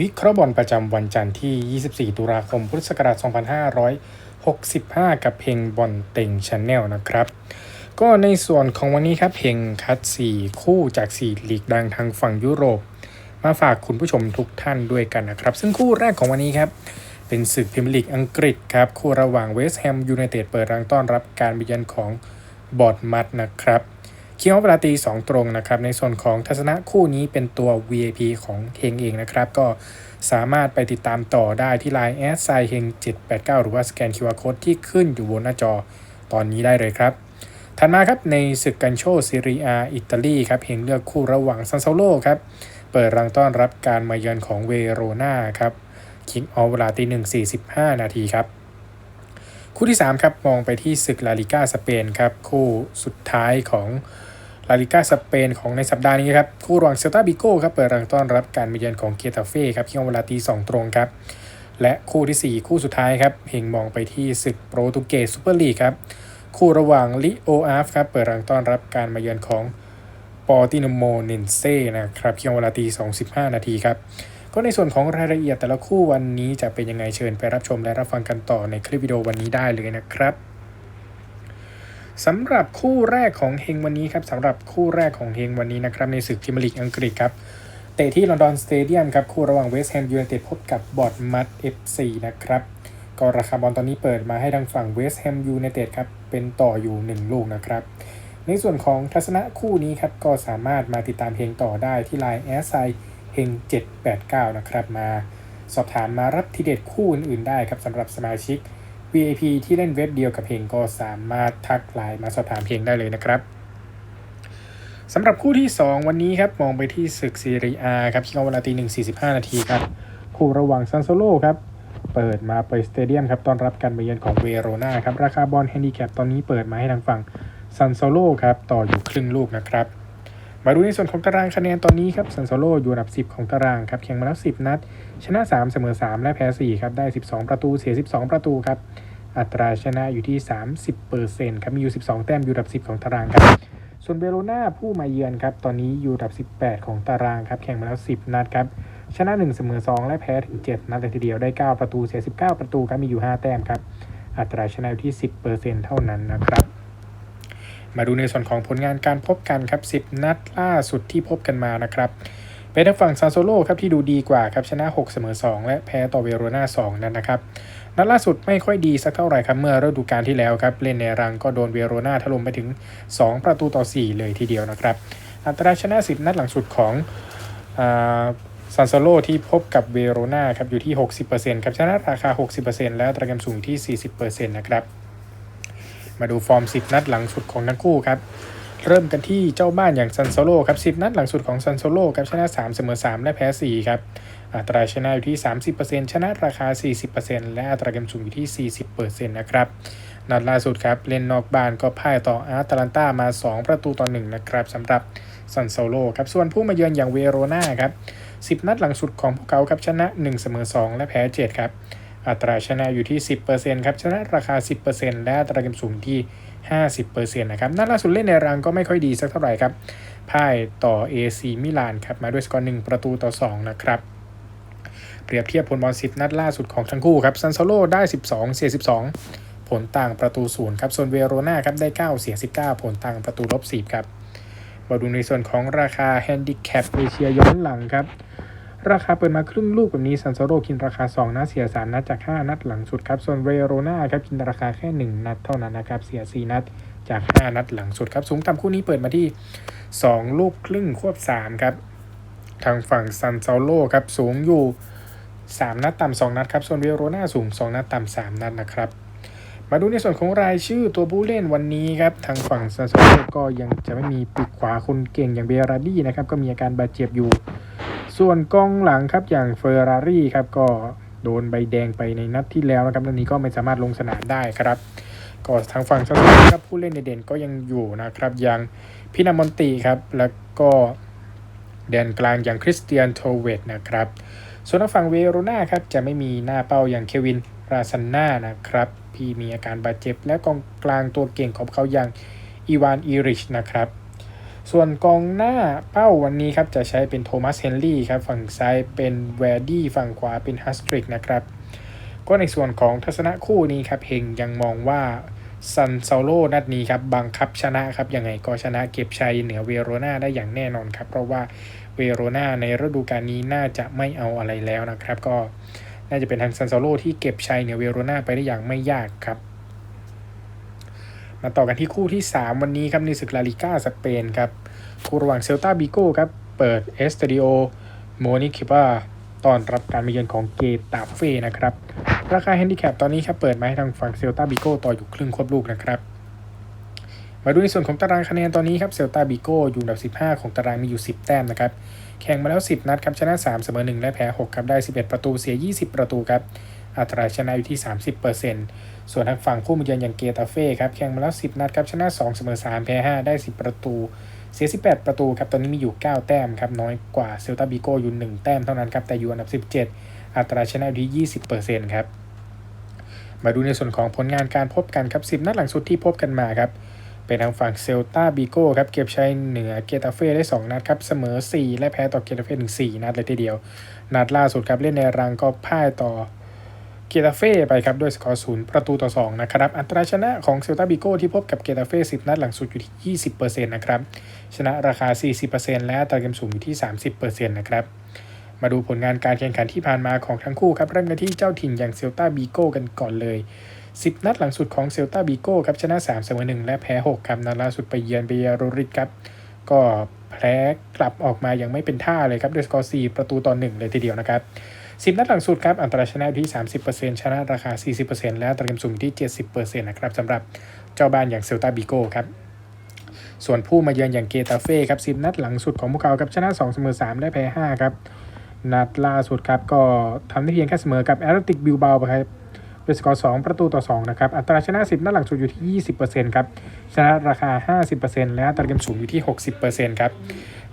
วิเคราะห์บอลประจำวันจันทร์ที่ 24 ตุลาคม พุทธศักราช 2565 กับเพลงบอลเต็งชาแนลนะครับ ก็ในส่วนของวันนี้ครับ เพลงคัด 4 คู่จาก 4 ลีกดังทางฝั่งยุโรป มาฝากคุณผู้ชมทุกท่านด้วยกันนะครับ ซึ่งคู่แรกของวันนี้ครับ เป็นศึกพรีเมียร์ลีกอังกฤษครับ คู่ระหว่างเวสต์แฮมยูไนเต็ดเปิดรังต้อนรับการเยือนของบอร์ดมัดนะครับ คียวเวลาตี2ตรงนะครับ ในส่วนของทัศนะคู่นี้เป็นตัว VIP ของเฮงเองนะครับ ก็สามารถไปติดตามต่อได้ที่ Line แอดไซเฮง789 หรือว่าสแกน QR Code ที่ขึ้นอยู่บนหน้าจอตอนนี้ได้เลยครับถัดมาครับในศึกกันโชซีรีอาอิตาลีครับเฮงเลือกคู่ระหว่างซันโซโลครับเปิดรังต้อนรับการมาเยือนของเวโรนาครับคิงออฟเวลาตีหนึ่งสี่สิบห้านาทีครับ คู่ที่ 3 ครับ มองไปที่ศึกลาลิก้าสเปนครับ คู่สุดท้ายของ ลาลิก้าสเปนของในสัปดาห์นี้ครับ คู่ระหว่างเซลตาบิโก้ครับเปิดรังต้อนรับการมาเยือนของเกตาเฟ่ครับที่เวลาตีสองตรงครับ และคู่ทีสี่4 คู่สุดท้ายครับเฮงมองไปที่ศึกโปรตุเกสซูเปอร์ลีกครับคู่ระหว่างลิโออาฟครับเปิดรังต้อนรับการมาเยือนของปอตินโมเนนเซ่นะครับที่เวลาตีสองสิบห้านาทีครับก็ในส่วนของรายละเอียดแต่ละคู่วันนี้จะเป็นยังไงเชิญไปรับชมและรับฟังกันต่อในคลิปวิดีโอวันนี้ได้เลยนะครับ สำหรับคู่แรกของเฮงวันนี้ครับสำหรับคู่แรกของเฮงวันนี้นะครับในศึกพรีเมียร์ลีกอังกฤษครับเตะที่ลอนดอนสเตเดียมครับคู่ระหว่างเวสต์แฮมยูไนเต็ดพบกับบอร์ดมัด FC นะครับก็ราคาบอลตอนนี้เปิดมาให้ทางฝั่งเวสต์แฮมยูไนเต็ดครับเป็นต่ออยู่ 1 ลูกนะครับ ในส่วนของทัศนะคู่นี้ครับก็สามารถมาติดตามเพลงต่อได้ที่ Line แอสไซเฮง789 นะครับมา สอบถามมารับทีเด็ดคู่อื่นๆได้ครับสำหรับสมาชิก VIP ที่เล่นเว็บเดียวกับเพลงก็สามารถทักไลน์มาสอบถามเพลงได้เลยนะครับสำหรับคู่ที่ 2 วันนี้ครับ มองไปที่ศึกซีรีอาครับที่เวลาตีหนึ่งสี่สิบห้านาทีครับ คู่ระหว่างซันโซโลครับเปิดมาเปิดสเตเดียมครับต้อนรับการมาเยือนของเวโรนาครับ ราคาบอลแฮนดิแคปตอนนี้เปิดมาให้ทางฝั่งซันโซโลครับ ต่ออยู่ครึ่งลูกนะครับ มาดูในส่วนของตารางคะแนนตอนนี้ครับซันโซโลอยู่อันดับ 10 ของตารางครับแข่งมาแล้ว 10 นัด ชนะ 3 เสมอ 3 และแพ้ 4 ครับ ได้ 12 ประตูเสีย 12 ประตูครับ อัตราชนะอยู่ที่ 30%ครับ มีอยู่ 12 แต้มอยู่อันดับ 10 ของตารางครับ ส่วนเบโรนาผู้มาเยือนครับ ตอนนี้อยู่อันดับ 18 ของตารางครับ แข่งมาแล้ว 10 นัดครับ ชนะ 1 เสมอ 2 และแพ้ถึง 7 นัดเลยทีเดียวได้ 9 ประตูเสีย 19 ประตูครับ มีอยู่ 5 แต้มครับ อัตราชนะอยู่ที่ 10%เท่านั้นนะครับ มาดูในส่วนของผลงานการพบกันครับ 10 นัดล่าสุดที่พบกันมานะครับเป็นทางฝั่งซานโซโลครับที่ดูดีกว่าครับชนะ 6 เสมอ 2 และแพ้ต่อเวโรนา2นั่นนะครับนัดล่าสุดไม่ค่อยดีสักเท่าไหร่ครับเมื่อฤดูกาลที่แล้วครับเล่นในรังก็โดนเวโรนาถล่มไปถึง 2 ประตูต่อ 4 เลยทีเดียวนะครับอัตราชนะ 10 นัดหลังสุดของซานโซโลที่พบกับเวโรนาครับอยู่ที่ 60%ครับชนะราคา 60%และอัตราการสูงที่ 40%นะครับ มาดูฟอร์ม 10 นัดหลังสุดของทั้งคู่ครับ เริ่มกันที่เจ้าบ้านอย่างซันโซโลครับ 10 นัดหลังสุดของซันโซโลครับชนะ 3 เสมอ 3 และแพ้ 4 ครับ อัตราชนะอยู่ที่ 30%ชนะราคา 40%และอัตราเกมสูงอยู่ที่ 40%นะครับนัดล่าสุดครับ เล่นนอกบ้านก็พ่ายต่ออาร์ตแลนตามา 2 ประตูต่อ1นะครับสำหรับซันโซโลครับ ส่วนผู้มาเยือนอย่างเวโรนาครับ 10 นัดหลังสุดของพวกเขาครับชนะ 1 เสมอ 2 และแพ้ 7 ครับ อัตราชนะอยู่ที่ 10%ครับชนะราคา 10%และอัตราเกมสูงที่ 50%นะครับนัดล่าสุดเล่นในรังก็ไม่ค่อยดีสักเท่าไหร่ครับพ่ายต่อ AC มิลานครับมาด้วยสกอร์1ประตูต่อ 2 นะครับ เปรียบเทียบผลบอล10นัดล่าสุดของทั้งคู่ครับซันโซโลได้ 12 เสีย 12 ผลต่างประตูศูนย์ครับส่วนเวโรนาครับได้ 9 เสีย 19 ผลต่างประตูลบ10ครับมาดูในส่วนของราคาแฮนดิแคปเอเชียย้อนหลังครับ ราคาเปิดมาครึ่งลูกแบบนี้ซันโซโรกินราคา 2 นัดเสีย 3 นัดจาก 5 นัดหลังสุดครับ ส่วนเวโรนาครับกินราคาแค่ 1 นัดเท่านั้นนะครับ เสีย 4 นัดจาก 5 นัดหลังสุดครับสูงต่ำคู่นี้เปิดมาที่ 2 ลูกครึ่งควบ 3 ครับ ทางฝั่งซันโซโรครับสูงอยู่ 3 นัดต่ำ2นัดครับ ส่วนเวโรนาสูง 2 นัดต่ำ3นัดนะครับมาดูในส่วนของรายชื่อตัวผู้เล่นวันนี้ครับ ทางฝั่งซันโซโรก็ยังจะไม่มีปีกขวาคนเก่งอย่างเบราดี้นะครับ ก็มีอาการบาดเจ็บอยู่ ส่วนกองหลังครับอย่างเฟอร์รารี่ครับก็โดนใบแดงไปในนัดที่แล้วนะครับนัดนี้ก็ไม่สามารถลงสนามได้ครับ ก็ทางฝั่งซาซูครับผู้เล่นเด่นๆก็ยังอยู่นะครับอย่างพินามอนตีครับแล้วก็แดนกลางอย่างคริสเตียนโทเวตนะครับ ส่วนทางฝั่งเวโรนาครับจะไม่มีหน้าเป้าอย่างเควินราซันนานะครับที่มีอาการบาดเจ็บและกองกลางตัวเก่งของเขาอย่างอีวานอีริชนะครับ ส่วนกองหน้าเป้าวันนี้ครับจะใช้เป็นโทมัสเฮนรี่ครับฝั่งซ้ายเป็นแวร์ดี้ฝั่งขวาเป็นฮัสตริกนะครับก็ในส่วนของทัศนะคู่นี้ครับเฮงยังมองว่าซันเซาโลนัดนี้ครับบังคับชนะครับยังไงก็ชนะเก็บชัยเหนือเวโรนาได้อย่างแน่นอนครับ เพราะว่าเวโรนาในฤดูกาลนี้น่าจะไม่เอาอะไรแล้วนะครับ ก็น่าจะเป็นทางซันเซาโลที่เก็บชัยเหนือเวโรนาไปได้อย่างไม่ยากครับ มาต่อกันที่คู่ที่ 3 วันนี้ครับในศึกลาลิก้าสเปนครับคู่ระหว่างเซลตาบิโก้ครับเปิดเอสเตดิโอโมนิคิปาตอนรับการมาเยือนของเกตาเฟ่นะครับ ราคาแฮนดิแคปตอนนี้ครับเปิดมาให้ทางฝั่งเซลตาบิโก้ต่ออยู่ครึ่งควบลูกนะครับ มาดูในส่วนของตารางคะแนนตอนนี้ครับเซลตาบิโก้อยู่อันดับ 15 ของตารางมีอยู่ 10 แต้มนะครับแข่งมาแล้ว 10 นัดครับชนะ 3 เสมอ 1 และแพ้ 6 ครับได้ 11 ประตูเสีย 20 ประตูครับ อัตราชนะอยู่ที่ 30%ส่วนทางฝั่งผู้มาเยือนอย่างเกตาเฟ่ครับแข่งมาแล้ว 10 นัดครับชนะ 2 เสมอ 3 แพ้ 5 ได้ 10 ประตู เสีย 18 ประตูครับตอนนี้มีอยู่ 9 แต้มครับน้อยกว่าเซลตาบิโกอยู่ 1 แต้มเท่านั้นครับแต่อยู่อันดับ 17 อัตราชนะอยู่ที่ 20%ครับมาดูในส่วนของผลงานการพบกันครับ 10 นัดหลังสุดที่พบกันมาครับเป็นทางฝั่งเซลตาบิโก้ครับเก็บชัยเหนือเกตาเฟ่ได้ 2 นัดครับเสมอ 4 และแพ้ต่อเกตาเฟ่ถึง4นัดเลยทีเดียว นัดล่าสุดครับเล่นในรังก็พ่ายต่อ เกตาเฟ่ไปครับด้วยสกอร์ศูนย์ประตูต่อ 2 นะครับ อัตราชนะของเซลตาบิโกที่พบกับเกตาเฟ่10 นัดหลังสุดอยู่ที่ 20%นะครับ ชนะราคา 40%และอัตราเกมสูงอยู่ที่ 30%นะครับ มาดูผลงานการแข่งขันที่ผ่านมาของทั้งคู่ครับ เริ่มกันที่เจ้าถิ่นอย่างเซลตาบิโกกันก่อนเลย 10 นัดหลังสุดของเซลตาบิโกครับชนะ3เสมอ1และแพ้6ครับนัดล่าสุดไปเยือนเบียโรริดครับก็แพ้กลับออกมาอย่างไม่เป็นท่าเลยครับด้วยสกอร์4ประตูต่อ1เลยทีเดียวนะครับ 10 นัดหลังสุดครับอัตราชนะอยู่ที่ 30%ชนะราคา 40%และอัตราเกมสูงอยู่ที่ 70%นะครับสำหรับเจ้าบ้านอย่างเซลตาบิโกครับส่วนผู้มาเยือนอย่างเกตาเฟ่ครับ10 นัดหลังสุดของพวกเขาครับชนะ2เสมอ3และแพ้5ครับนัดล่าสุดครับก็ทำได้เพียงแค่เสมอกับแอตเลติกบิลบาไปครับด้วยสกอร์2ประตูต่อ 2 นะครับ อัตราชนะ 10 นัดหลังสุดอยู่ที่ 20%ครับ ชนะราคา 50%และอัตราเกมสูงอยู่ที่ 60%ครับ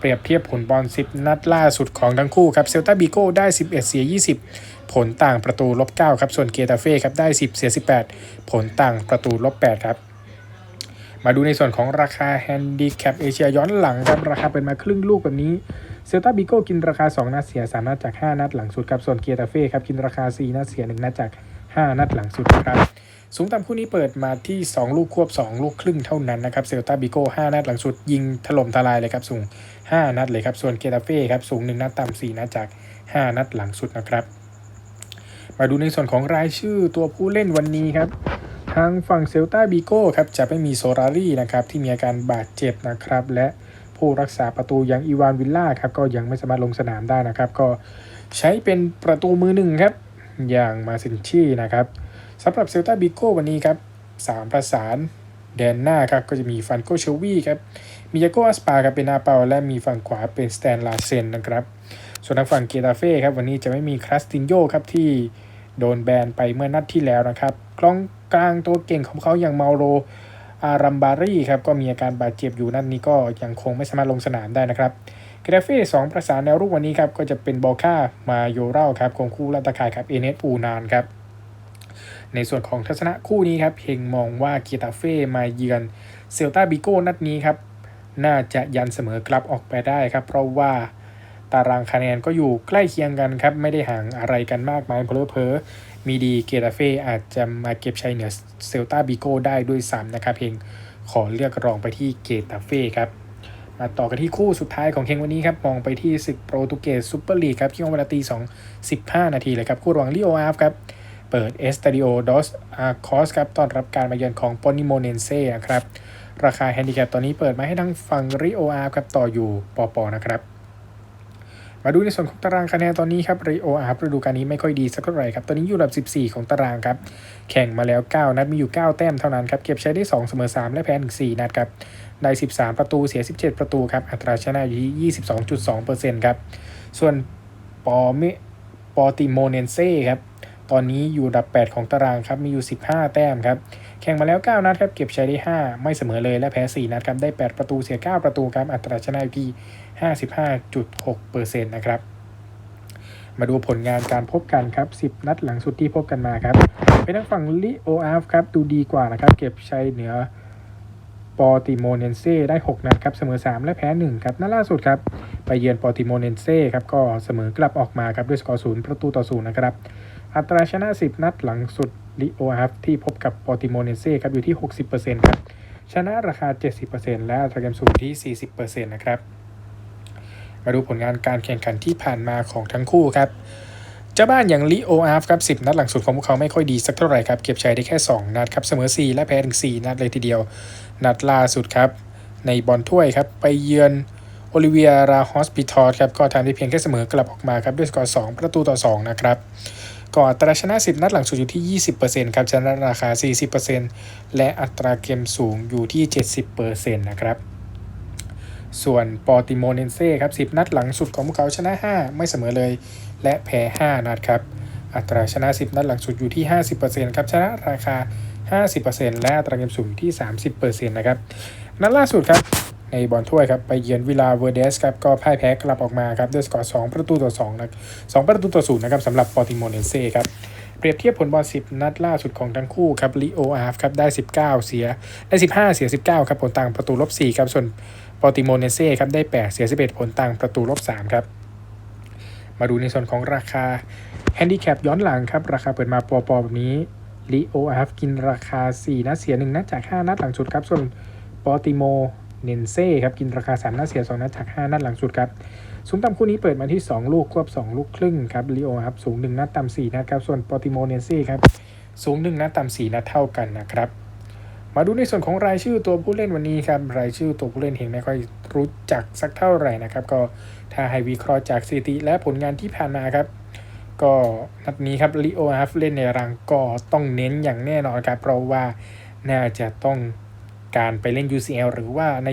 เปรียบเทียบผลบอล 10 นัดล่าสุดของทั้งคู่ครับเซลตาบิโก้ได้ 11 เสีย 20 ผลต่างประตูลบ9ครับส่วนเกตาเฟ่ครับได้ 10 เสีย 18 ผลต่างประตูลบ8ครับมาดูในส่วนของราคาแฮนดิแคปเอเชียย้อนหลังครับราคาเป็นมาครึ่งลูกแบบนี้เซลตาบิโก้กินราคา 2 นัดเสีย 3 นัดจาก 5 นัดหลังสุดครับส่วนเกียตาเฟ่ครับกินราคา 4 นัดเสีย 1 นัดจาก 5 นัดหลังสุดครับ สูงต่ำคู่นี้เปิดมาที่ 2 ลูกควบ 2 ลูกครึ่งเท่านั้นนะครับเซลตาบิโก5นัดหลังสุดยิงถล่มทลายเลยครับสูง 5 นัดเลยครับส่วนเกตาเฟ่ครับสูง 1 นัดต่ำ4นัดจาก 5 นัดหลังสุดนะครับ มาดูในส่วนของรายชื่อตัวผู้เล่นวันนี้ครับทางฝั่งเซลตาบิโกครับจะไม่มีโซรารี่นะครับที่มีอาการบาดเจ็บนะครับและผู้รักษาประตูอย่างอีวานวิลล่าครับก็ยังไม่สามารถลงสนามได้นะครับ ก็ใช้เป็นประตูมือหนึ่งครับ อย่างมาซินชี่นะครับ สำหรับเซลตาบิโกวันนี้ครับสามประสานแดนหน้าครับก็จะมีฟันโกเชวีครับมียาโกอัสปาครับเป็นอาเปาและมีฝั่งขวาเป็นสแตนลาเซนนะครับ ส่วนทางฝั่งเกตาเฟ่ครับวันนี้จะไม่มีคราสตินโยครับที่โดนแบนไปเมื่อนัดที่แล้วนะครับกล้องกลางตัวเก่งของเขาอย่างเมาโรอารัมบารีครับก็มีอาการบาดเจ็บอยู่นั่นนี้ก็ยังคงไม่สามารถลงสนามได้นะครับเกตาเฟ่สองประสานแนวรุกวันนี้ครับก็จะเป็นบอค่ามาโยเราครับคงคู่ละตะข่ายครับเอเนสปูนานครับ ในส่วนของทัศนะคู่นี้ครับเฮงมองว่าเกียตาเฟ่มาเยือนเซลตาบิโก้นัดนี้ครับ น่าจะยันเสมอกลับออกไปได้ครับ เพราะว่าตารางคะแนนก็อยู่ใกล้เคียงกันครับ ไม่ได้ห่างอะไรกันมากมายเพลอเพอมีดีเกตาเฟ่อาจจะมาเก็บชัยเหนือเซลตาบิโก้ได้ด้วยซ้ำนะครับเฮงขอเลือกรองไปที่เกตาเฟ่ครับมาต่อกันที่คู่สุดท้ายของเฮงวันนี้ครับ มองไปที่ศึกโปรตุเกสซูเปอร์ลีกครับที่เวลาตี2 15นาทีเลยครับ คู่ระหว่างลิโออาร์ฟครับ เปิดเอสตาดิโอดอสอาร์คอสครับต้อนรับการมาเยือนของปนิโมเนนเซ่นะครับ ราคาแฮนดิแคปตอนนี้เปิดมาให้ทั้งฝั่งริโออาร์ครับต่ออยู่ปอปอนะครับมาดูในส่วนของตารางคะแนนตอนนี้ครับริโออาร์ฤดูกาลนี้ไม่ค่อยดีสักเท่าไหร่ครับ ตอนนี้อยู่อันดับ 14 ของตารางครับ แข่งมาแล้ว 9 นัดมีอยู่ 9 แต้มเท่านั้นครับ เก็บใช้ได้ 2 เสมอ 3 และแพ้ถึง4นัดครับ ได้ 13 ประตูเสีย 17 ประตูครับ อัตราชนะอยู่ที่ 22.2%ครับ ส่วนปอเมปอติโมเนนเซ่ครับ ตอนนี้อยู่อันดับ 8 ของตารางครับ มีอยู่ 15 แต้มครับ แข่งมาแล้ว 9 นัดครับ เก็บใช้ได้ 5 ไม่เสมอเลยและแพ้ 4 นัดครับ ได้ 8 ประตูเสีย 9 ประตูครับ อัตราชนะอยู่ที่ 55.6%นะครับ มาดูผลงานการพบกันครับ 10 นัดหลังสุดที่พบกันมาครับเป็นทางฝั่งลิโออาฟครับ ดูดีกว่านะครับ เก็บชัยเหนือปปอติโมเนนเซ่ได้ 6 นัดครับ เสมอ 3 และแพ้ 1 ครับนัดล่าสุดครับ ไปเยือนปอติโมเนนเซ่ครับ ก็เสมอกลับออกมาครับด้วยสกอร์ศูนย์ประตูต่อศูนย์นะครับ อัตราชนะ 10 นัดหลังสุดลิโอครับที่พบกับปอติโมเนเซ่ครับอยู่ที่ 60%ครับชนะราคา 70%และอัตราเกมสูงที่ 40%นะครับ มาดูผลงานการแข่งขันที่ผ่านมาของทั้งคู่ครับเจ้าบ้านอย่างลิโออาร์ครับ10 นัดหลังสุดของพวกเขาไม่ค่อยดีสักเท่าไหร่ครับ เก็บชัยได้แค่ 2 นัดครับ เสมอ 4 และแพ้ถึง 4 นัดเลยทีเดียว นัดล่าสุดครับ ในบอลถ้วยครับ ไปเยือนโอลิเวียราฮอสปิทอสครับ ก็ทำได้เพียงแค่เสมอกลับออกมาครับ ด้วยสกอร์ 2 ประตูต่อ 2 นะครับ ก่ออัตราชนะ 10 นัดหลังสุดอยู่ที่ 20%ครับชนะราคา 40%และอัตราเกมสูงอยู่ที่ 70%นะครับส่วนปอติโมเนนเซ่ครับ 10 นัดหลังสุดของพวกเขาชนะ 5 ไม่เสมอเลย และแพ้ 5 นัดครับ อัตราชนะ 10 นัดหลังสุดอยู่ที่ 50%ครับ ชนะราคา 50%และอัตราเกมสูงอยู่ที่ 30%นะครับ นัดล่าสุดครับ ในบอลถ้วยครับไปเยือนวิลาเวอร์เดสครับก็พ่ายแพ้กลับออกมาครับด้วยสกอร์ 2 ประตูต่อ2นะ2ประตูต่อ0นะครับสำหรับปอติโมเนเซ่ครับเปรียบเทียบผลบอล 10 นัดล่าสุดของทั้งคู่ครับลิโออาร์ครับได้ 19 เสียได้ 15 เสีย 19 ครับผลต่างประตูลบ 4 ครับ ส่วนปอติโมเนเซ่ครับได้ 8 เสีย 11 ผลต่างประตูลบ 3 ครับ มาดูในส่วนของราคาแฮนดิแคปย้อนหลังครับราคาเปิดมาปอปอแบบนี้ลิโออาร์กินราคา 4 นัดเสีย 1 นัดจาก 5 นัดหลังสุดครับ ส่วนปอติโม เนนเซ่ครับกินราคา3นัดเสีย 2 นัดจาก 5 นัดหลังสุดครับสูงต่ำคู่นี้เปิดมาที่ 2 ลูกควบ 2 ลูกครึ่งครับลิโอครับสูง 1 นัดต่ำ4นัดครับส่วนปอติโมเนนเซ่ครับสูง 1 นัดต่ำ4นัดเท่ากันนะครับมาดูในส่วนของรายชื่อตัวผู้เล่นวันนี้ครับรายชื่อตัวผู้เล่นเห็นไม่ค่อยรู้จักสักเท่าไหร่นะครับก็ถ้าให้วิเคราะห์จากสถิติและผลงานที่ผ่านมาครับก็นัดนี้ครับลิโออาฟเล่นในรังก็ต้องเน้นอย่างแน่นอนครับเพราะว่าน่าจะต้อง การไปเล่น UCL หรือว่าใน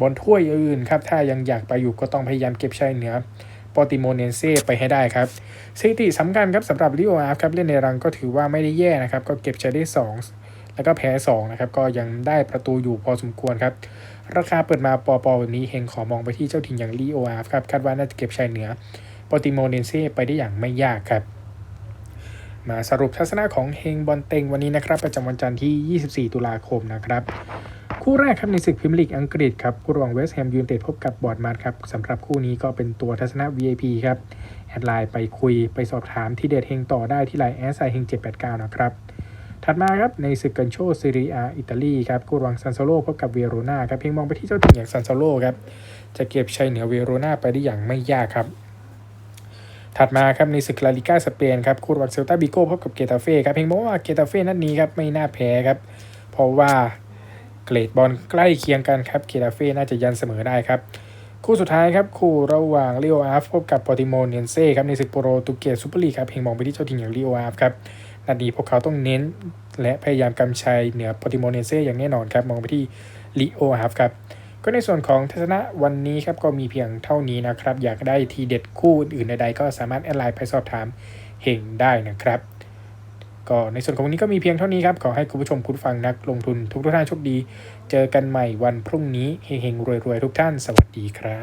บอลถ้วยอื่นครับ ถ้ายังอยากไปอยู่ก็ต้องพยายามเก็บชัยเหนือปอติโมเนเซ่ไปให้ได้ครับสถิติสำคัญครับสำหรับลิโออาฟครับเล่นในรังก็ถือว่าไม่ได้แย่นะครับ ก็เก็บชัยได้ 2 แล้วก็แพ้ 2 นะครับ ก็ยังได้ประตูอยู่พอสมควรครับ ราคาเปิดมาปอปอแบบนี้เฮงขอมองไปที่เจ้าถิ่นอย่างลีโออาร์ครับคาดว่าน่าจะเก็บชัยเหนือปอติโมเนเซ่ไปได้อย่างไม่ยากครับมาสรุปทัศนะของเฮงบอลเต็งวันนี้นะครับ ประจำวันจันทร์ที่ 24 ตุลาคมนะครับ คู่แรกครับในศึกพรีเมียร์ลีกอังกฤษครับคู่ระหว่างเวสต์แฮมยูไนเต็ดพบกับบอร์ดมาร์ครับสำหรับคู่นี้ก็เป็นตัวทัศนะ VIP ครับแอดไลน์ไปคุยไปสอบถามที่เด็ดเฮงต่อได้ที่ไลน์แอสไซเฮง789นะครับถัดมาครับในศึกกันโชซีรีอาอิตาลีครับคู่ระหว่างซันโซโลพบกับเวโรนาครับเพียงมองไปที่เจ้าถิ่นอย่างซันโซโลครับจะเก็บชัยเหนือเวโรนาไปได้อย่างไม่ยากครับ ถัดมาครับในศึกลาลิก้าสเปนครับคู่ระหว่างเซลตาบิโก้พบกับเกตาเฟ่ครับเพียงบอกว่าเกตาเฟ่นัดนี้ครับไม่น่าแพ้ครับเพราะว่า เกรดบอลใกล้เคียงกันครับเกตาเฟ่น่าจะยันเสมอได้ครับคู่สุดท้ายครับคู่ระหว่างลิโออาฟพบกับปอติโมเนียนเซ่ครับในศึกโปรตุเกสซูเปอร์ลีกครับเพียงมองไปที่เจ้าถิ่นอย่างลิโออาฟครับนัดนี้พวกเขาต้องเน้น และพยายามกำชัยเหนือปอติโมเนเซ่อย่างแน่นอนครับมองไปที่ลิโอครับครับก็ในส่วนของทัศนะวันนี้ครับก็มีเพียงเท่านี้นะครับ อยากได้ทีเด็ดคู่อื่นใดๆก็สามารถแอดไลน์ไปสอบถามเฮงได้นะครับ ก็ในส่วนของวันนี้ก็มีเพียงเท่านี้ครับ ขอให้คุณผู้ชมคุณฟังนักลงทุนทุกท่านโชคดี เจอกันใหม่วันพรุ่งนี้เฮงๆรวยๆ ทุกท่าน สวัสดีครับ